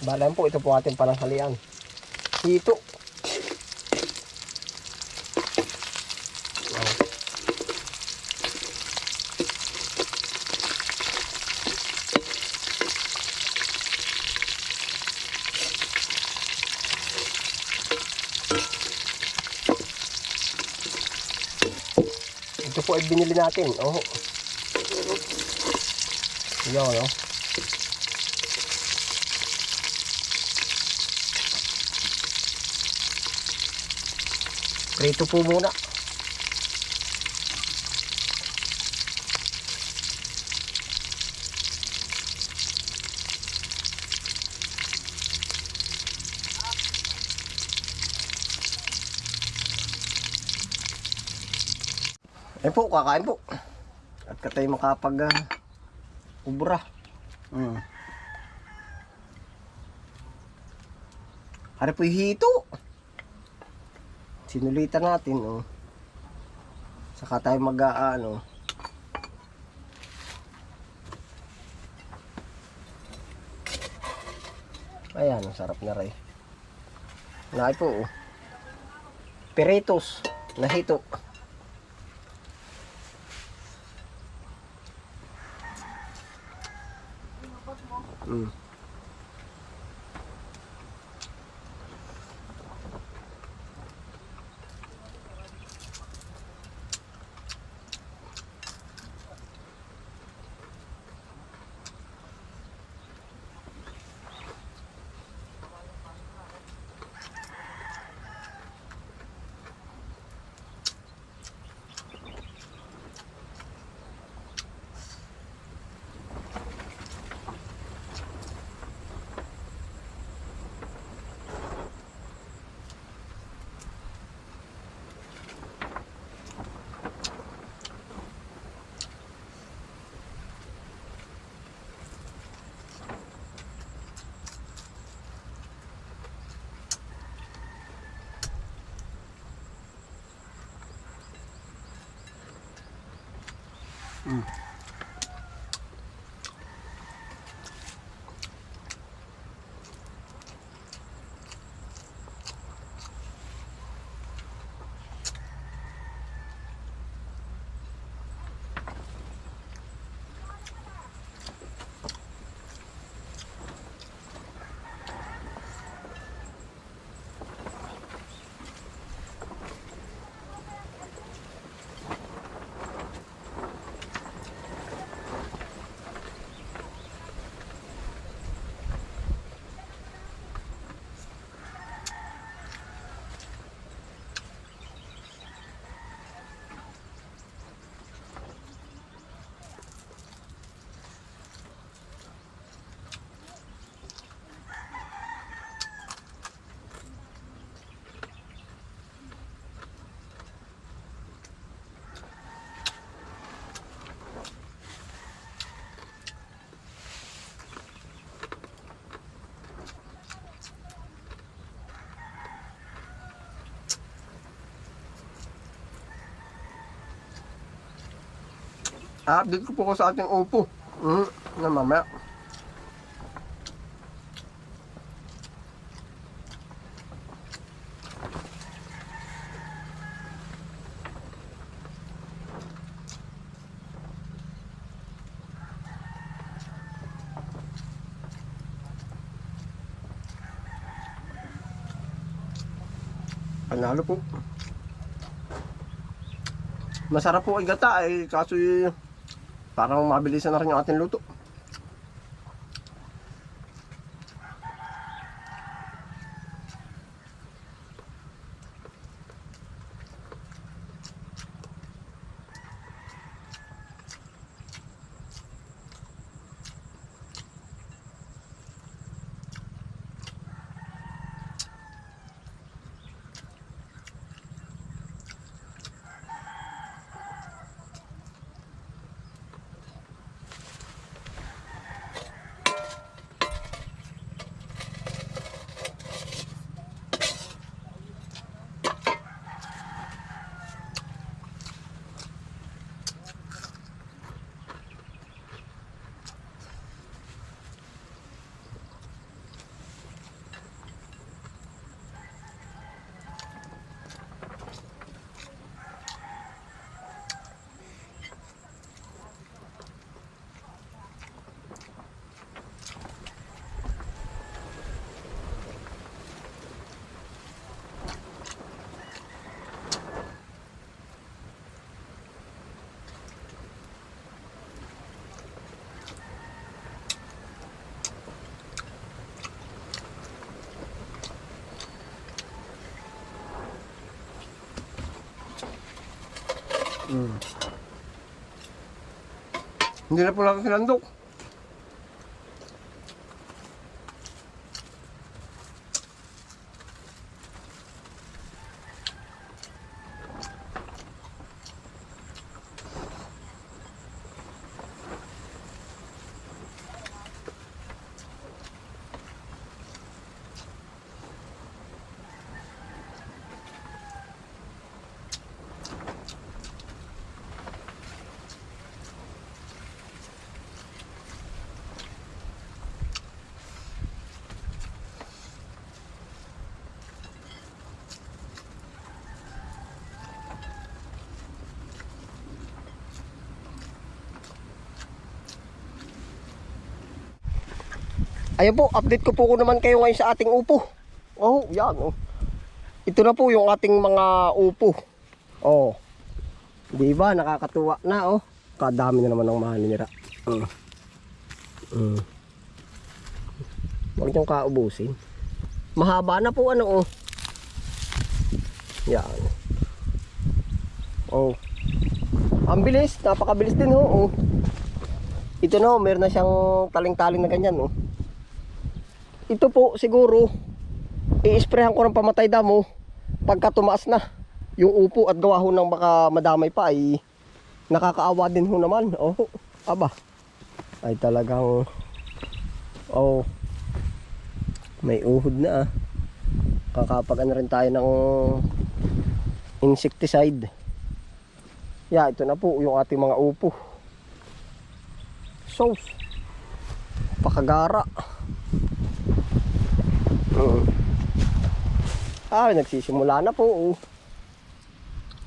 Balaan po, ito po ating pananghalian. Hito. Oh. Ito po ay binili natin. Oh. Yan, no? Prito po muna. Ayun po, kakain po. At katay makapag uh, ubra. Mm. Hari po yung hito. Sinulitan natin, oh. Saka tayo mag ah, ano. Ayan, sarap na rin. Nakay po, oh. Peritos na hito. Mm. Update ko po ko sa ating upo. Mm, na mamaya. Panalo po. Masarap po ay gata eh, kaso y- parang mabilisan na rin yung ating luto. Mm. Hindi na po lang sinandok. Ayun po, update ko po ko naman kayo ngayon sa ating upo. Oh, yan oh. Ito na po yung ating mga upo. Oh. Di ba nakakatuwa na oh. Kadami na naman ng maninira. Mm. Mm. Huwag niyong kaubusin. Mahaba na po ano oh. Yan. Oh. Ang bilis, napakabilis din ho. Oh. Ito na oh, meron na siyang taling-taling na ganyan oh. Ito po siguro i-sprayhan ko ng pamatay damo pagka tumaas na yung upo at gawa ho ng baka madamay pa ay nakakaawa din ho naman. Oh, aba. Ay talagang oh may uhod na ah. Kakapag ano rin tayo ng insecticide. Yeah, ito na po yung ating mga upo. So, pakagara. Mm. Ah, nagsisimula na po. oh.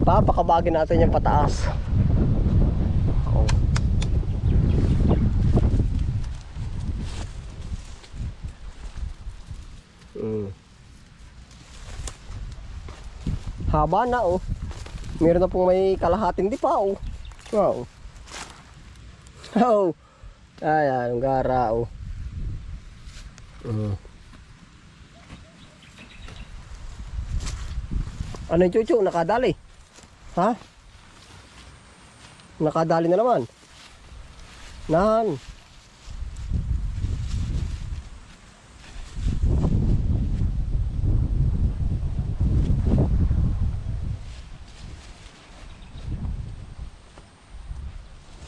Papakabagin natin yung pataas. Oh. Mm. Haba na oh. Meron na pong may kalahating di pa oh. Wow. Oh. Ay, ang gara oh. Mm. Ano yung chuchu? Nakadali. Ha? Nakadali na naman. Nahan.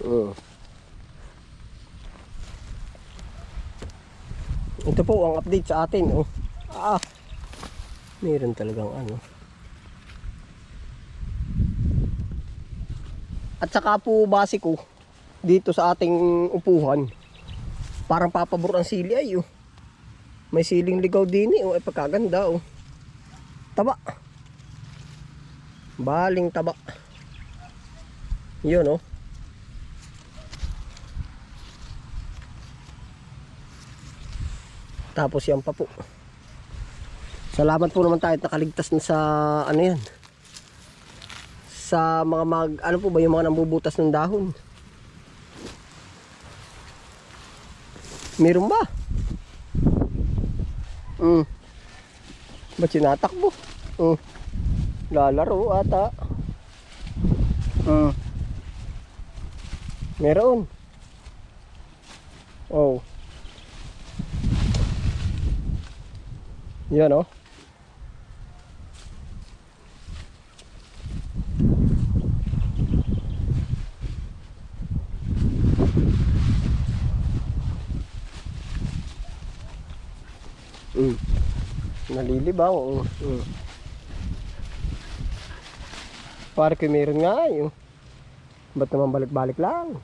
Mm. Ito po ang update sa atin. Oh. Ah, meron talagang ano. At saka po base ko dito sa ating upuhan. Parang papabor ang sili ay oh. May siling ligaw din eh. Oh, ay pagkaganda oh. Taba. Baling taba. Yun oh. Tapos yan pa po. Salamat po naman tayo at nakaligtas na sa ano yan sa mga mag ano po ba yung mga nambubutas ng dahon? Meron ba? Mm. ba't sinatakbo mm. lalaro ata. Mm. meron. Oh. Yan oh Mm. Nalilibaw. Oh. Mm. Para kay meron nga yun. Ba't naman balik-balik lang?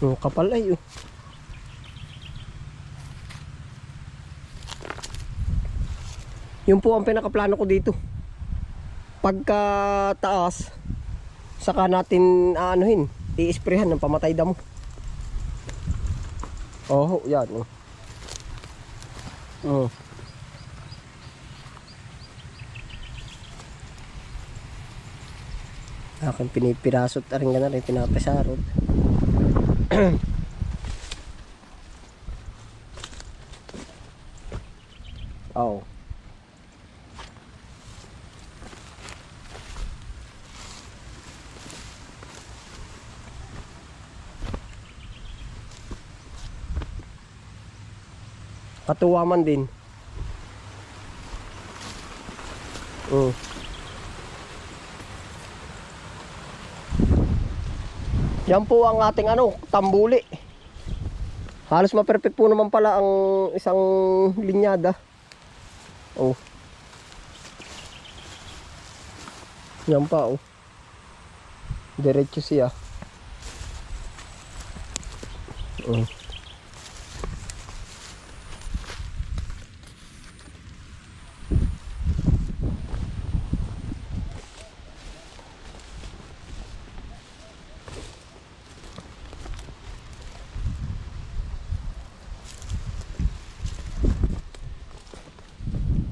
Yung kapal ay oh. Yun po ang pinakaplano ko dito pagka taas saka natin aanuhin i-sprayhan ng pamatay damo oh yan oh. oh. akin pinipirasot aring na rin pinapasarot oh Katuwa man din. Mm. Yan po ang ating ano, tambuli. Halos ma-perfect po naman pala ang isang linyada. Oh. Yan pa oh. Diretso siya. Oh.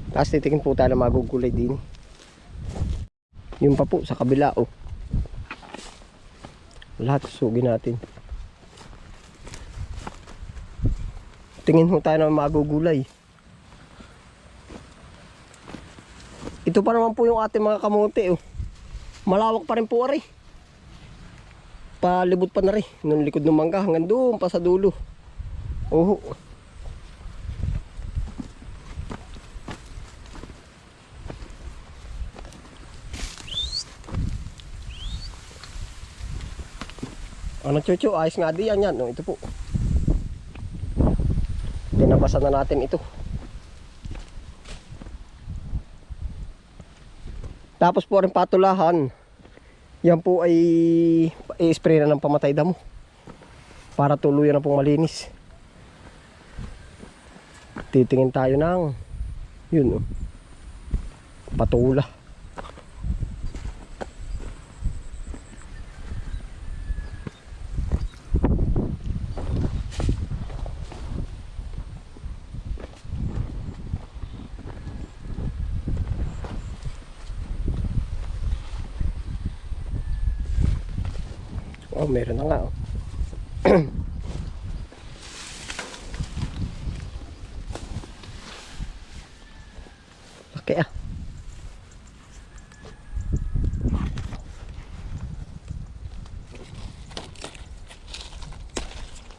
Tapos titingin po tayo ng magugulay din. Yung pa po sa kabila oh. Lahat susugin natin. Tingin ho tayo ng magugulay. Ito pa naman po yung ating mga kamote oh. Malawak pa rin po ari. Palibot pa na rin. Nung likod ng mangga hanggang doon pa sa dulo. Oh. Ano chuchu, ayos nga di yan yan. No, ito po. Tinabasan na natin ito. Tapos po rin patulahan. Yan po ay i-spray na ng pamatay damo. Para tuluyan na pong malinis. Titingin tayo ng yun oh. Patula. Oh, meron na nga. Oh. Laki ah.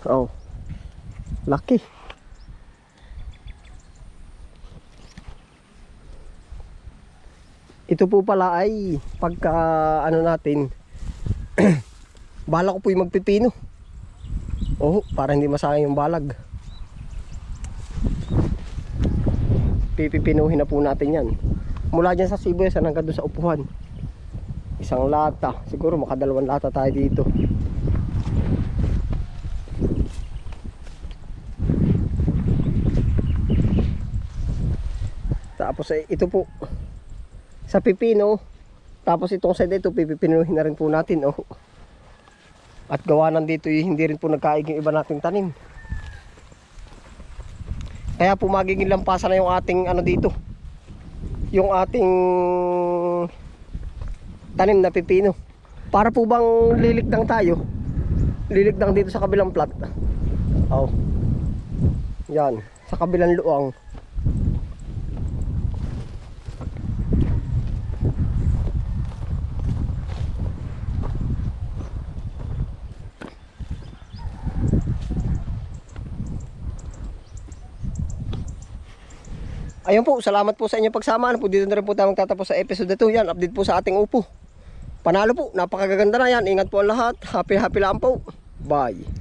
Oh. Laki. Ito po pala ay pagka ano natin Bala ko po yung magpipino. Oh, para hindi masayang yung balag. Pipipinuhin na po natin yan. Mula dyan sa sibuyas hanggang doon sa upuhan. Isang lata. Siguro makadalawang lata tayo dito. Tapos eh, ito po. Sa pipino. Tapos itong side ito, pipipinuhin na rin po natin. Oh. At gawa nandito eh, hindi rin po nagkaig yung iba nating tanim. Kaya po magiging lampasan na yung ating ano dito. Yung ating tanim na pipino. Para po bang lilikdang tayo? Lilikdang dito sa kabilang plat. Oh. Yan, sa kabilang luang. Ayun po, salamat po sa inyong pagsama. Ano po, dito na rin po tayo magtatapos sa episode na to. Yan, update po sa ating upo. Panalo po, napakaganda na yan. Ingat po ang lahat. Happy happy lang po. Bye.